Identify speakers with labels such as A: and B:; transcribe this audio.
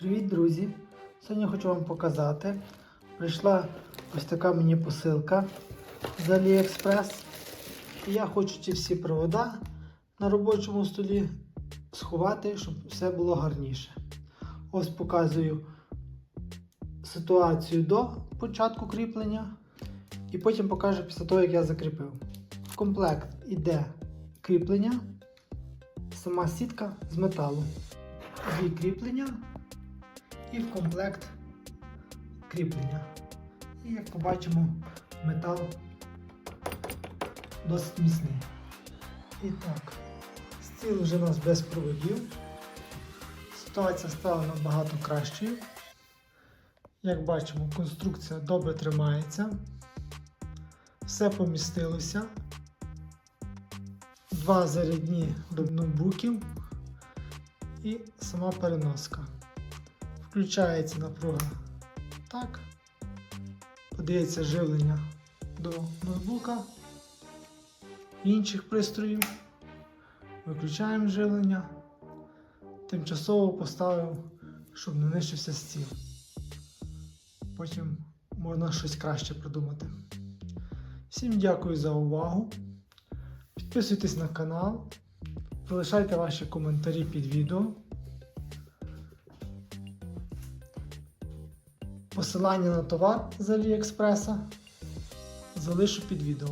A: Привіт, друзі! Сьогодні хочу вам показати. Прийшла ось така мені посилка з AliExpress. І я хочу ці всі провода на робочому столі сховати, щоб все було гарніше. Ось показую ситуацію до початку кріплення. І потім покажу після того, як я закріпив. В комплект іде кріплення, сама сітка з металу. Дві кріплення і в комплект кріплення. І як побачимо, метал досить міцний. І так, стіл вже у нас без проводів. Ситуація стала набагато кращою. Як бачимо, конструкція добре тримається. Все помістилося. Два зарядні до ноутбуків і сама переноска. Включається напруга так. Подається живлення до ноутбука, інших пристроїв. Виключаємо живлення. Тимчасово поставив, щоб не нищився стіл. Потім можна щось краще придумати. Всім дякую за увагу. Підписуйтесь на канал, залишайте ваші коментарі під відео. Посилання на товар з Аліекспреса залишу під відео.